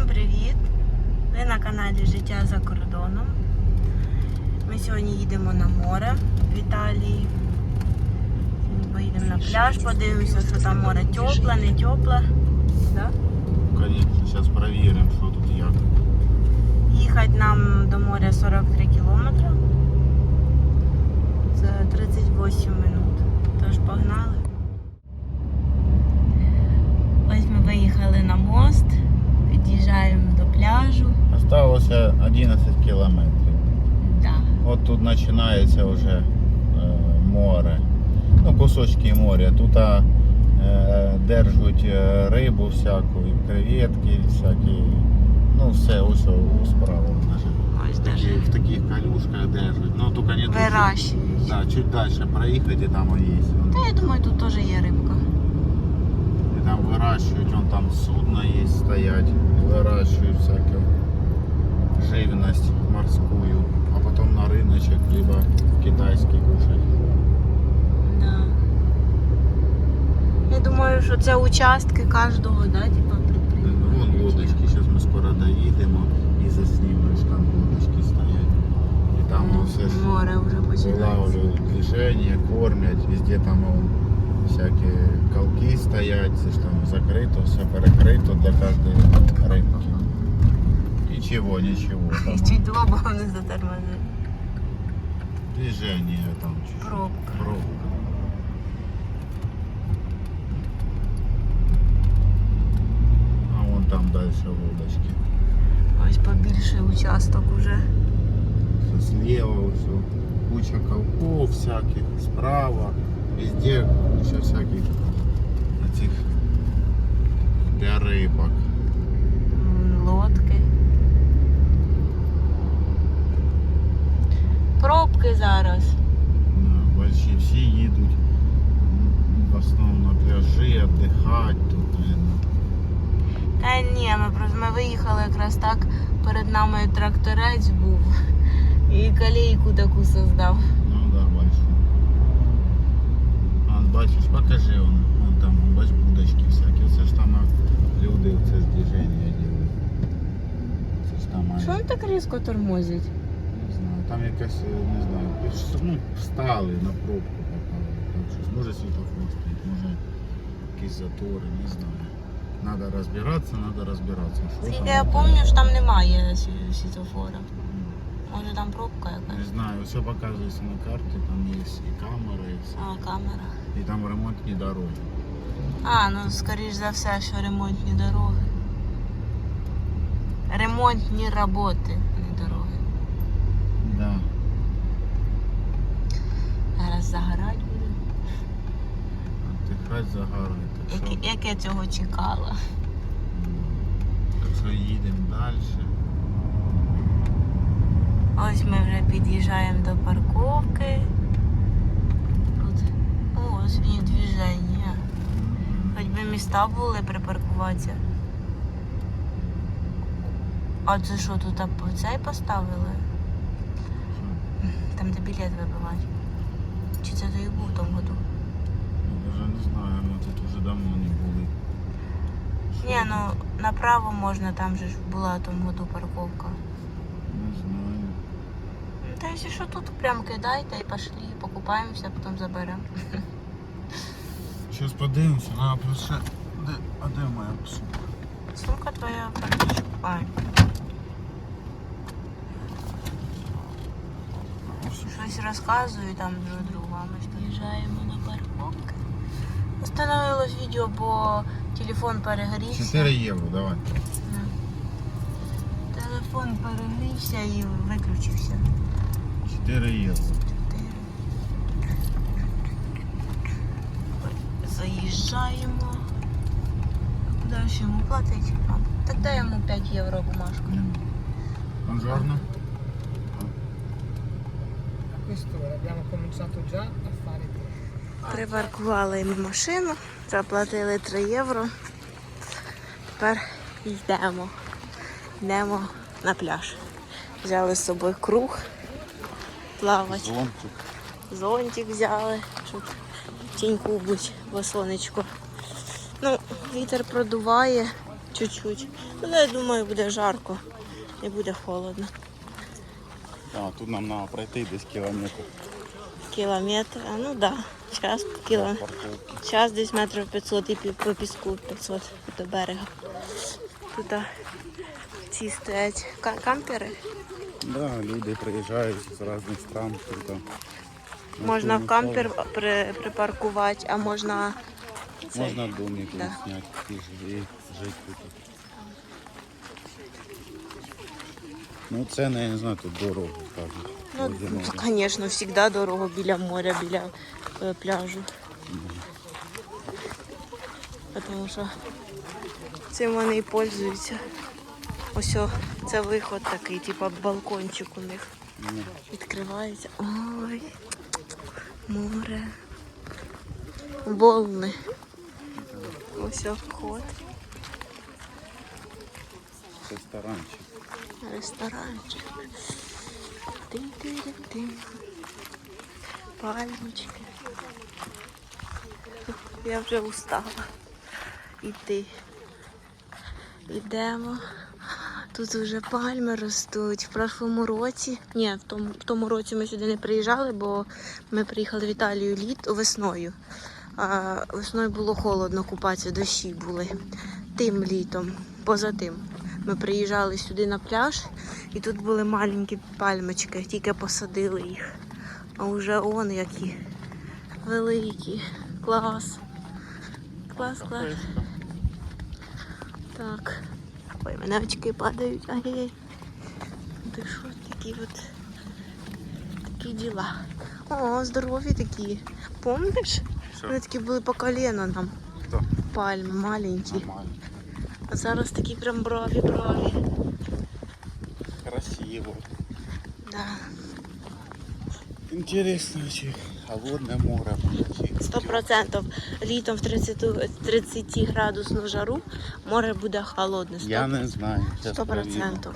Всім привіт! Ви на каналі Життя за кордоном. Ми сьогодні їдемо на море в Італії. Поїдемо на пляж, подивимося, що там море тепле, не тепле. Да? Конечно, зараз проверим, що тут як. Їхати нам до моря 43 кілометри. Це 38 минут. Тож погнали. Ось ми виїхали на мост, під'їжджаємо до пляжу. Осталося 11 кілометрів. Да. От тут починається вже е, море. Ну, кусочки моря. Тут е, держать е, рибу всяку, і креветки всякі. Ну, все, ось справа. В в таких калюшках держать. Ну, тільки не вирощують. Да, чуть дальше проїхати, там є. Та я думаю, тут теж є рибка. И там выращивают, он там судно есть стоять, и выращивают всякую живность морскую, на рыночек, либо в китайский кушать. Да. Я думаю, що це участки кожного, да, типа Ну, Вон лодочки, сейчас мы скоро доедем и заснімеш, там лодочки стоять. И там ну, все ж Море вже починається. вылавливают движение, кормят, везде там вон, всякие колки стоять, це ж там закрито, все перекрито для каждой рыбки. Ничего, ничего. Там Чуть лобом не затормозив. Движение там. Пробка. Пробка. А вон там дальше лодочки. Ось побільший участок уже. Все слева все. Куча колков всяких, справа, везде куча всяких этих для рыбок. Пробки зараз. Большие все їдуть в основному на пляжі віддихати тут. Та ні, ми просто ми виїхали якраз так, перед нами тракторець був і колейку таку создав. Ну да, большой. А, бачиш, покажи он, вон там бач будочки всякі. Це ж там люди це ж движення там Що він так різко тормозить? не знаю, там якась, е, не знаю, піш- ну, встали на пробку попали. Там щось, може світофор стоїть, може якісь затори, не знаю. Надо розбиратися, надо розбиратися. Що Скільки там я таке? пам'ятаю, що там немає сві- світлофора. Може там пробка Не якась? знаю, все показується на карті, там є і камери, і все. А, камера. І там ремонтні дороги. А, ну скоріш за все, що ремонтні дороги. Ремонтні роботи, не дороги. Зараз загорать буде. Отдихать загорати. Так що, Як, як я цього чекала. так що їдемо далі. Ось ми вже під'їжджаємо до парковки. Тут. О, сьогодні движення. Хоч би міста були припаркуватися. А це що тут цей поставили? Там де білет вибивати. Чи це той був в тому году? Я даже не знаю, ми тут вже давно не були. Ні, ну направо можна, там же ж була в тому году парковка. Не знаю. Ну, Та якщо що тут прям кидайте і пошли, покупаємося, потім заберемо. Зараз подивимося, а просто де, а де моя сумка? Сумка твоя практично. Ай, Ось. Щось розказую там друг другу, а ми ж на парковку. Остановилось відео, бо телефон перегрівся. 4 євро, давай. Телефон перегрівся і виключився. 4 євро. Заїжджаємо. Куди ж йому платить? Дай йому 5 євро бумажку. Buongiorno. Quest'ora abbiamo cominciato già a fare Припаркували машину, заплатили 3 євро. Тепер йдемо. Йдемо на пляж. Взяли з собою круг, плавати. Зонтик. Зонтик взяли, щоб тіньку бути, бо сонечко. Ну, вітер продуває, Чуть-чуть. Ну, я думаю, буде жарко. Не буде холодно. А, тут нам треба пройти десь кілометр. Кілометр. А ну да. Час кіло... Час десь метрів 500 і по піску 500 до берега. Тут ці стоять ка- кампери. Да, люди приїжджають з різних стран. Тут, Можна в кампер при, припаркувати, а можна. Можна домик Да. зняти і жити тут. Ну ціни, я не знаю, тут дорого кажуть. Ну, ну, звісно, завжди дорого біля моря, біля е, пляжу. Тому що цим вони і пользуються. Ось о, це виход такий, типу балкончик у них Ну, відкривається. Ой, море. Волни. Ось о, вход. Ресторанчик. Ресторанчик. Тин-тин-тин. Пальмочки. Я вже устала. Іти. Ідемо. Тут вже пальми ростуть. В прошлому році. Ні, в тому, в тому році ми сюди не приїжджали, бо ми приїхали в Італію літ весною. А весною було холодно, купатися, дощі були. Тим літом, поза тим. Ми приїжджали сюди на пляж, і тут були маленькі пальмочки, тільки посадили їх. А вже он які великі. Клас. Клас, клас. Так. Ой, мене очки падають. Ай-яй. Ти що такі от такі діла. О, здорові такі. Помниш? Вони такі були по колено нам. Хто? Пальми маленькі. Нормально. А зараз такі прям брові, брові. Красиво. Да. Интересно, чи холодне море. Сто процентів літом в 30, 30 градусну жару море буде холодне. Я не знаю. Сто процентів.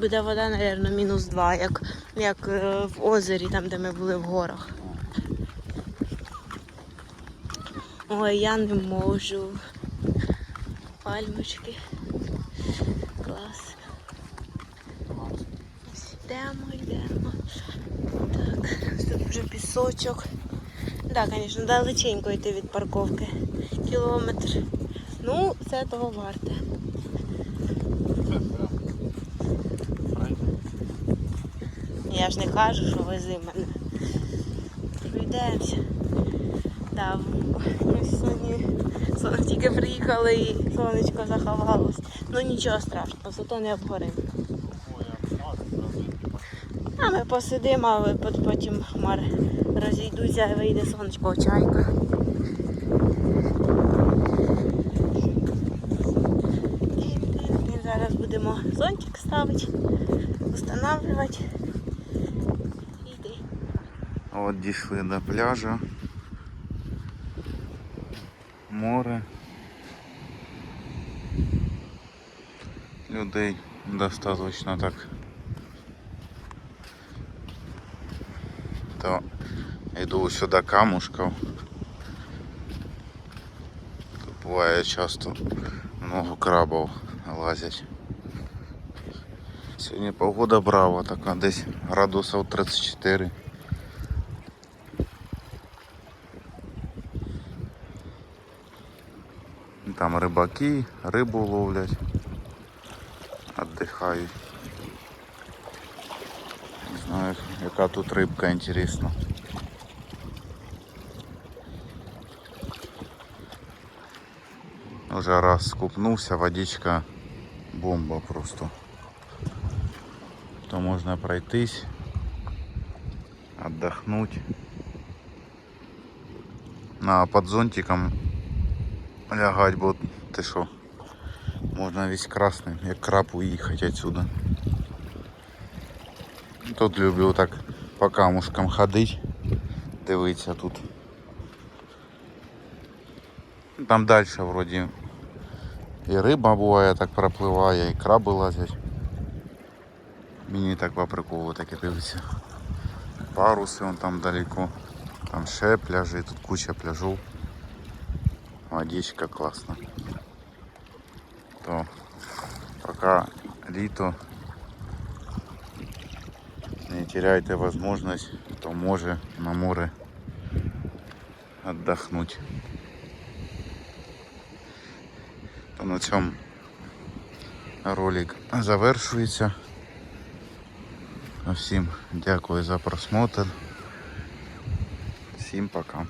Буде вода, мабуть, мінус 2, як, як е, в озері, там, де ми були в горах. Ой, я не можу. Пальмочки. Клас. Йдемо, йдемо. Так, тут вже пісочок. Так, да, звісно, далеченько йти від парковки. Кілометр. Ну, це того варте. Я ж не кажу, що вези мене. Пройдемося. Да, ми сьогодні тільки приїхали і сонечко заховалось. Ну нічого страшного, зато не обгоримо. А ми посидимо, а потім хмари розійдуться і вийде сонечко чайка. І зараз будемо зонтик ставити, встановлювати. От дійшли до пляжу. Море. Людей достаточно так. То йду сюди камушків. Тут буває часто много крабів лазять. Сьогодні погода брава, така десь градусів 34. Там рибаки, рибу ловлять, віддихають. Не знаю, яка тут рибка інтересна. Уже раз скупнувся, водичка бомба просто. То можна пройтись, отдохнуть. На под зонтиком лягать, бо ти що, можна весь красним, як краб уїхати отсюда. Тут люблю так по камушкам ходити, дивитися тут. Там далі вроді і риба буває так пропливає, і краби лазять. Мені так по приколу таке дивиться. Паруси вон там далеко. Там ще пляжі, тут куча пляжів. Водичка класна. То поки літо не теряйте можливість, то може на море віддохнути. То на цьому ролик завершується. Всім дякую за просмотр. Всім пока.